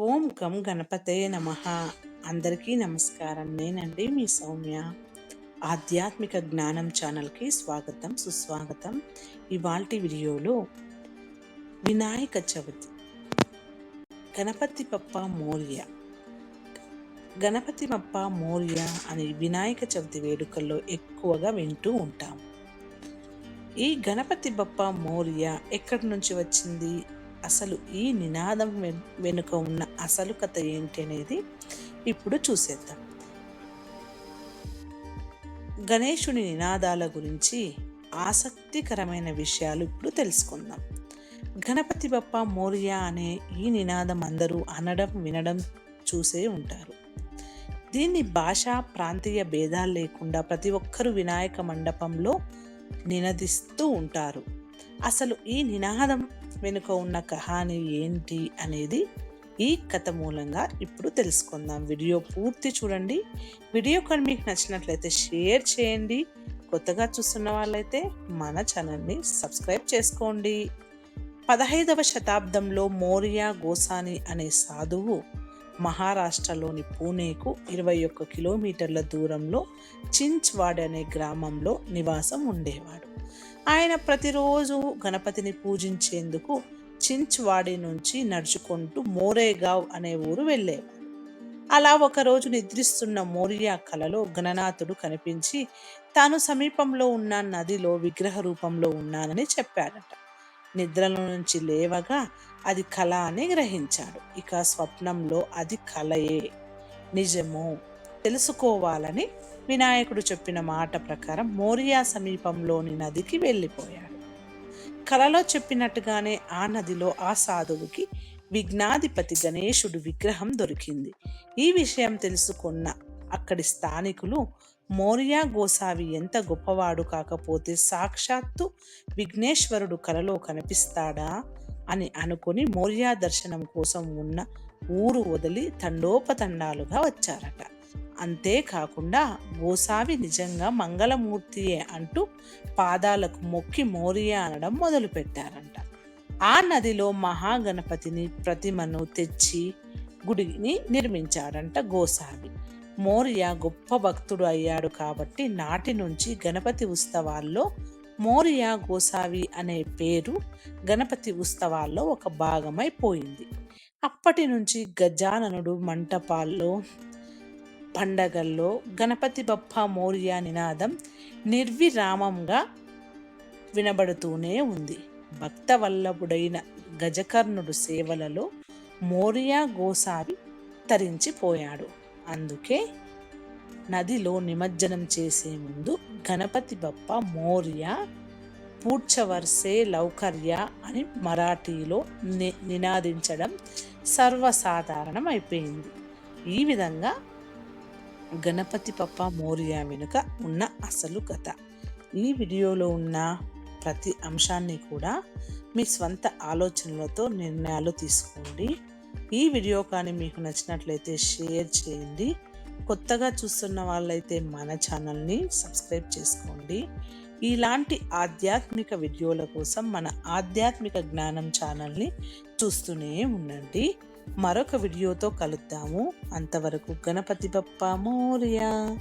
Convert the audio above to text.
ఓం గం గణపతయ నమ. అందరికీ నమస్కారం. నేనండి మీ సౌమ్య. ఆధ్యాత్మిక జ్ఞానం ఛానల్కి స్వాగతం సుస్వాగతం. ఇవాల్టి వీడియోలో వినాయక చవితి. గణపతి పప్ప మౌర్య. గణపతి పప్ప మౌర్య అని వినాయక చవితి వేడుకల్లో ఎక్కువగా వింటూ ఉంటాం. ఈ గణపతి బప్ప మౌర్య ఎక్కడి నుంచి వచ్చింది? అసలు ఈ నినాదం వెనుక ఉన్న అసలు కథ ఏంటి అనేది ఇప్పుడు చూసేద్దాం. గణేశుని నినాదాల గురించి ఆసక్తికరమైన విషయాలు ఇప్పుడు తెలుసుకుందాం. గణపతి బప్ప మోరియా అనే ఈ నినాదం అందరూ అనడం వినడం చూసే ఉంటారు. దీన్ని భాషా ప్రాంతీయ భేదాలు లేకుండా ప్రతి ఒక్కరూ వినాయక మండపంలో నినదిస్తూ ఉంటారు. అసలు ఈ నినాదం వెనుక ఉన్న కహాని ఏంటి అనేది ఈ కథ మూలంగా ఇప్పుడు తెలుసుకుందాం. వీడియో పూర్తి చూడండి. వీడియో కానీ మీకు నచ్చినట్లయితే షేర్ చేయండి. కొత్తగా చూస్తున్న వాళ్ళైతే మన ఛానల్ని సబ్స్క్రైబ్ చేసుకోండి. పదహైదవ శతాబ్దంలో మోరియా గోసాని అనే సాధువు మహారాష్ట్రలోని పూణేకు ఇరవై ఒక్క కిలోమీటర్ల దూరంలో చించ్వాడ్ అనే గ్రామంలో నివాసం ఉండేవాడు. ఆయన ప్రతిరోజు గణపతిని పూజించేందుకు చించ్వాడి నుంచి నడుచుకుంటూ మోరేగావ్ అనే ఊరు వెళ్ళేవాడు. అలా ఒకరోజు నిద్రిస్తున్న మోరియా కలలో గణనాథుడు కనిపించి తాను సమీపంలో ఉన్న నదిలో విగ్రహ రూపంలో ఉన్నానని చెప్పాడట. నిద్రలో నుంచి లేవగా అది కళ అని గ్రహించాడు. ఇక స్వప్నంలో అది కలయే. నిజము? తెలుసుకోవాలని వినాయకుడు చెప్పిన మాట ప్రకారం మోరియా సమీపంలోని నదికి వెళ్ళిపోయాడు. కలలో చెప్పినట్టుగానే ఆ నదిలో ఆ సాధువుకి విఘ్నాధిపతి గణేశుడు విగ్రహం దొరికింది. ఈ విషయం తెలుసుకున్న అక్కడి స్థానికులు మోరియా గోసావి ఎంత గొప్పవాడు కాకపోతే సాక్షాత్తు విఘ్నేశ్వరుడు కలలో కనిపిస్తాడా అని అనుకుని మౌర్యా దర్శనం కోసం ఉన్న ఊరు వదిలి తండోపతండాలుగా వచ్చారట. అంతేకాకుండా గోసావి నిజంగా మంగళమూర్తియే అంటూ పాదాలకు మొక్కి మోరియా అనడం మొదలుపెట్టారంట. ఆ నదిలో మహాగణపతిని ప్రతిమను తెచ్చి గుడిని నిర్మించాడంట గోసావి. మోరియా గొప్ప భక్తుడు అయ్యాడు కాబట్టి నాటి నుంచి గణపతి ఉత్సవాల్లో మోరియా గోసావి అనే పేరు గణపతి ఉత్సవాల్లో ఒక భాగమైపోయింది అప్పటి నుంచి గజాననుడు మంటపాల్లో పండగల్లో గణపతి బప్ప మోరియా నినాదం నిర్విరామంగా వినబడుతూనే ఉంది. భక్తవల్లభుడైన గజకర్ణుడు సేవలలో మోరియా గోసావి తరించిపోయాడు. అందుకే నదిలో నిమజ్జనం చేసే ముందు గణపతి బప్ప మౌర్య పూడ్చవర్సే లౌకర్య అని మరాఠీలో ని నినాదించడం సర్వసాధారణం అయిపోయింది. ఈ విధంగా గణపతి పప్ప మోరియా వెనుక ఉన్న అసలు కథ. ఈ వీడియోలో ఉన్న ప్రతి అంశాన్ని కూడా మీ స్వంత ఆలోచనలతో నిర్ణయాలు తీసుకోండి. ఈ వీడియో కానీ మీకు నచ్చినట్లయితే షేర్ చేయండి. కొత్తగా చూస్తున్న వాళ్ళైతే మన ఛానల్ని సబ్స్క్రైబ్ చేసుకోండి. ఇలాంటి ఆధ్యాత్మిక వీడియోల కోసం మన ఆధ్యాత్మిక జ్ఞానం ఛానల్ని చూస్తూనే ఉండండి. మరొక వీడియోతో కలుద్దాము. అంతవరకు గణపతి బప్ప మోరియా.